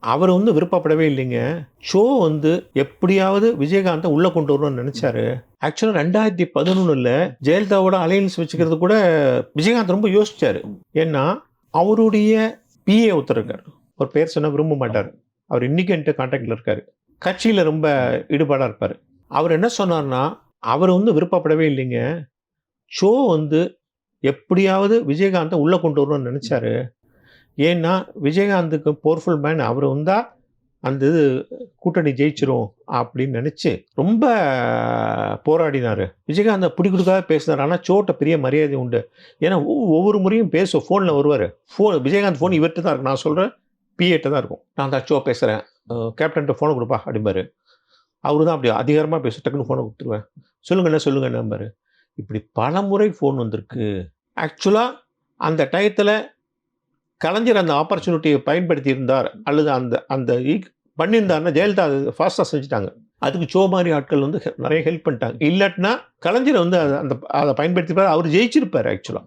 அவர் வந்து விருப்பப்படவே இல்லைங்க. ஷோ வந்து எப்படியாவது விஜயகாந்தை உள்ளே கொண்டு வரணும்னு நினச்சாரு. ஆக்சுவலாக ரெண்டாயிரத்தி பதினொன்றில் ஜெயலலிதாவோட அலையன்ஸ் வச்சுக்கிறது கூட விஜயகாந்த் ரொம்ப யோசிச்சார். ஏன்னா அவருடைய பிஏ ஒருத்தர் இருக்கார் ஒரு பேர் சொன்ன விரும்ப மாட்டார். அவர் இன்னைக்கு என்கிட்ட கான்டாக்டில் இருக்கார். கட்சியில் ரொம்ப ஈடுபாடாக இருப்பார். அவர் என்ன சொன்னார்னா அவர் வந்து விருப்பப்படவே இல்லைங்க. ஷோ வந்து எப்படியாவது விஜயகாந்தை உள்ளே கொண்டு வரணும்னு நினச்சாரு. ஏன்னா விஜயகாந்துக்கு பவர்ஃபுல் மேன் அவர் வந்தால் அந்த இது கூட்டணி ஜெயிச்சிரும் அப்படின்னு நினச்சி ரொம்ப போராடினார். விஜயகாந்தை பிடி கொடுக்காத பேசினார். ஆனால் சோட்ட பெரிய மரியாதை உண்டு. ஏன்னா ஒவ்வொ- ஒவ்வொரு முறையும் பேசுவோம் ஃபோனில் வருவார். ஃபோன் விஜயகாந்த் ஃபோன் இவர்கிட்ட தான் இருக்கும் நான் சொல்கிறேன் பிஏட்ட தான் இருக்கும். நான் தான் சோ பேசுகிறேன் கேப்டன்ட்ட ஃபோனை கொடுப்பா அப்படிம்பாரு. அவரு தான் அப்படி அதிகாரமாக பேச டக்குன்னு ஃபோனை கொடுத்துருவேன். சொல்லுங்க என்ன சொல்லுங்க இப்படி பல முறை ஃபோன் வந்திருக்கு. ஆக்சுவலாக அந்த டயத்தில் கலைஞர் அந்த ஆப்பர்ச்சுனிட்டியை பயன்படுத்தி இருந்தார் அல்லது அந்த அந்த ஈக்- பண்ணியிருந்தாருன்னா ஜெயலலிதா அது ஃபாஸ்ட்டாக செஞ்சுட்டாங்க. அதுக்கு சோ மாதிரி ஆட்கள் வந்து ஹெ- நிறைய ஹெல்ப் பண்ணிட்டாங்க. இல்லாட்டினா கலைஞர் வந்து அதை- அந்த அதை பயன்படுத்திப்பார். அவர் ஜெயிச்சிருப்பார் ஆக்சுவலாக